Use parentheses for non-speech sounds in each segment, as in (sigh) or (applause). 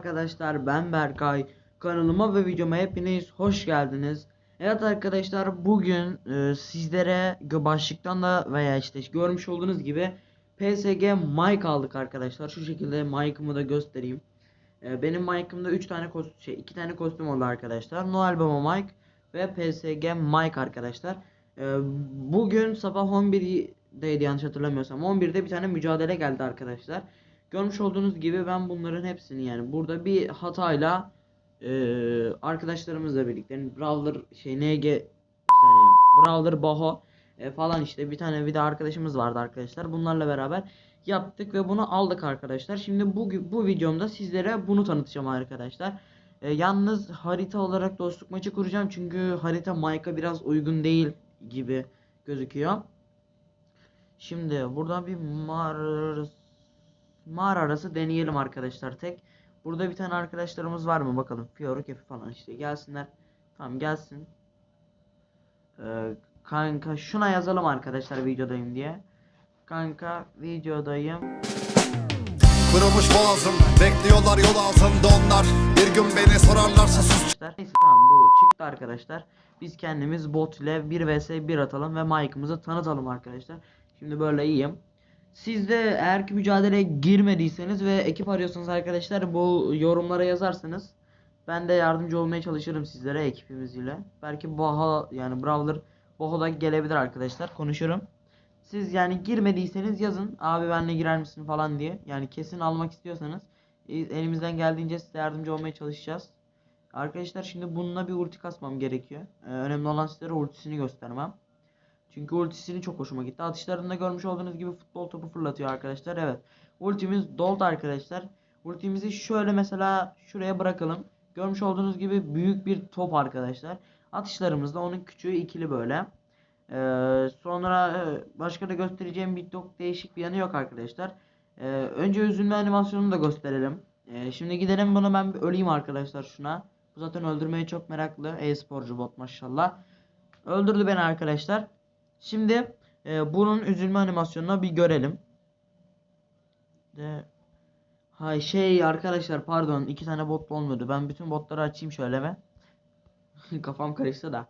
arkadaşlar ben Berkay. Kanalıma ve videoma hepiniz hoş geldiniz. Evet arkadaşlar bugün e, sizlere başlıktan da veya işte görmüş olduğunuz gibi PSG mic aldık arkadaşlar. Şu şekilde mic'ımı da göstereyim. E, benim mic'ımda 3 tane kostüm şey 2 tane kostüm oldu arkadaşlar. Noel Baba mic ve PSG mic arkadaşlar. E, bugün sabah 11'deydi yanlış hatırlamıyorsam. 11'de bir tane mücadele geldi arkadaşlar. Görmüş olduğunuz gibi ben bunların hepsini yani burada bir hatayla eee arkadaşlarımızla birlikte yani Brawler şey NG saniye Brawler Baho e, falan işte bir tane bir de arkadaşımız vardı arkadaşlar. Bunlarla beraber yaptık ve bunu aldık arkadaşlar. Şimdi bu bu videomda sizlere bunu tanıtacağım arkadaşlar. E, yalnız harita olarak dostluk maçı kuracağım çünkü harita Mike'a biraz uygun değil gibi gözüküyor. Şimdi buradan bir mağara mağara arası deneyelim arkadaşlar tek. Burada bir tane arkadaşlarımız var mı bakalım. Fiyoru kefi falan işte gelsinler. Tamam gelsin. Ee, kanka şuna yazalım arkadaşlar videodayım diye. Kanka videodayım. Kırılmış boğazım Bekliyorlar yol altında onlar Bir gün beni sorarlarsa sus Neyse tamam bu çıktı arkadaşlar. Biz kendimiz bot ile 1 vs 1 atalım ve mic'ımızı tanıtalım arkadaşlar. Şimdi böyle iyiyim. Siz de eğer ki mücadeleye girmediyseniz ve ekip arıyorsanız arkadaşlar bu yorumlara yazarsanız ben de yardımcı olmaya çalışırım sizlere ekibimiz ile. Belki Baha yani Brawler Baha da gelebilir arkadaşlar konuşurum. Siz yani girmediyseniz yazın abi benle girer misin falan diye. Yani kesin almak istiyorsanız e, elimizden geldiğince size yardımcı olmaya çalışacağız. Arkadaşlar şimdi bununla bir ulti kasmam gerekiyor. Ee, önemli olan sizlere ultisini göstermem. Çünkü ultisini çok hoşuma gitti. Atışlarında görmüş olduğunuz gibi futbol topu fırlatıyor arkadaşlar. Evet. Ultimiz doldu arkadaşlar. Ultimizi şöyle mesela şuraya bırakalım. Görmüş olduğunuz gibi büyük bir top arkadaşlar. Atışlarımızda onun küçüğü ikili böyle. Ee, sonra e, başka da göstereceğim bir çok değişik bir yanı yok arkadaşlar. Ee, önce üzülme animasyonunu da gösterelim. Ee, şimdi gidelim bunu ben bir öleyim arkadaşlar şuna. Bu zaten öldürmeye çok meraklı. E-sporcu bot maşallah. Öldürdü beni arkadaşlar. Şimdi e, bunun üzülme animasyonunu bir görelim. De Hay şey arkadaşlar pardon iki tane bot olmuyordu. Ben bütün botları açayım şöyle be. (laughs) Kafam karıştı da.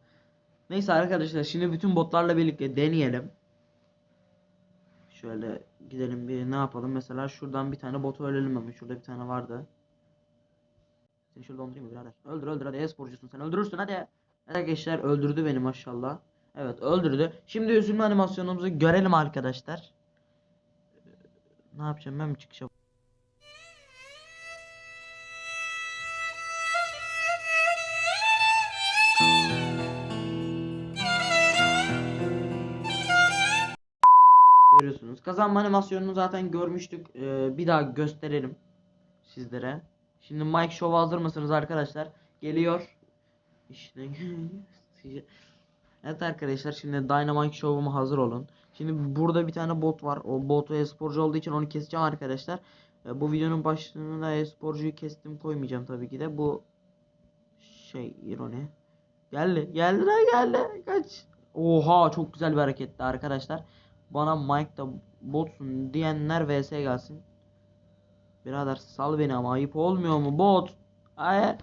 Neyse arkadaşlar şimdi bütün botlarla birlikte deneyelim. Şöyle gidelim bir ne yapalım. Mesela şuradan bir tane botu ölelim ama şurada bir tane vardı. Seni öldüreyim mi birader? Öldür öldür hadi e-sporcusun sen öldürürsün hadi. Arkadaşlar öldürdü beni maşallah. Evet öldürdü. Şimdi üzülme animasyonumuzu görelim arkadaşlar. Ne yapacağım ben mi çıkacağım? Görüyorsunuz. Kazanma animasyonunu zaten görmüştük. Ee, bir daha gösterelim sizlere. Şimdi Mike Show hazır mısınız arkadaşlar? Geliyor. İşte (laughs) Evet arkadaşlar şimdi Dynamite Show'uma hazır olun. Şimdi burada bir tane bot var. O botu e-sporcu olduğu için onu keseceğim arkadaşlar. Ee, bu videonun başlığına e-sporcuyu kestim koymayacağım tabii ki de. Bu şey ironi. Geldi. Geldi lan geldi. Kaç. Oha çok güzel bir hareketti arkadaşlar. Bana Mike da botsun diyenler vs gelsin. Birader sal beni ama ayıp olmuyor mu bot? Ay.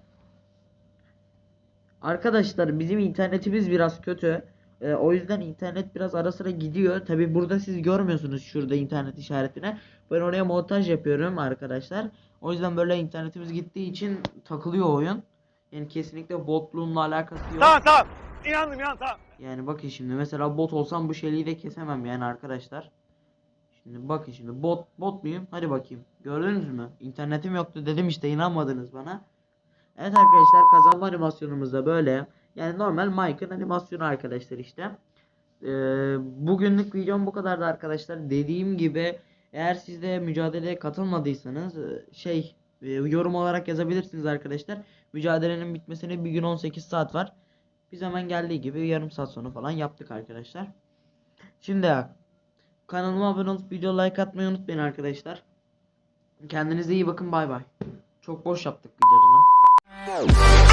Arkadaşlar bizim internetimiz biraz kötü. Ee, o yüzden internet biraz ara sıra gidiyor. Tabi burada siz görmüyorsunuz şurada internet işaretine. Ben oraya montaj yapıyorum arkadaşlar. O yüzden böyle internetimiz gittiği için takılıyor oyun. Yani kesinlikle botluğumla alakası yok. Tamam tamam. İnandım ya tamam. Yani bakın şimdi mesela bot olsam bu şeyliği de kesemem yani arkadaşlar. Şimdi bakın şimdi bot bot muyum? Hadi bakayım. Gördünüz mü? İnternetim yoktu dedim işte inanmadınız bana. Evet arkadaşlar kazanma animasyonumuz da böyle. Yani normal Mike'ın animasyonu arkadaşlar işte. Ee, bugünlük videom bu kadardı arkadaşlar. Dediğim gibi eğer siz de mücadeleye katılmadıysanız e, şey e, yorum olarak yazabilirsiniz arkadaşlar. Mücadelenin bitmesine bir gün 18 saat var. Biz hemen geldiği gibi yarım saat sonra falan yaptık arkadaşlar. Şimdi kanalıma abone olup video like atmayı unutmayın arkadaşlar. Kendinize iyi bakın bay bay. Çok boş yaptık videoda lan. more.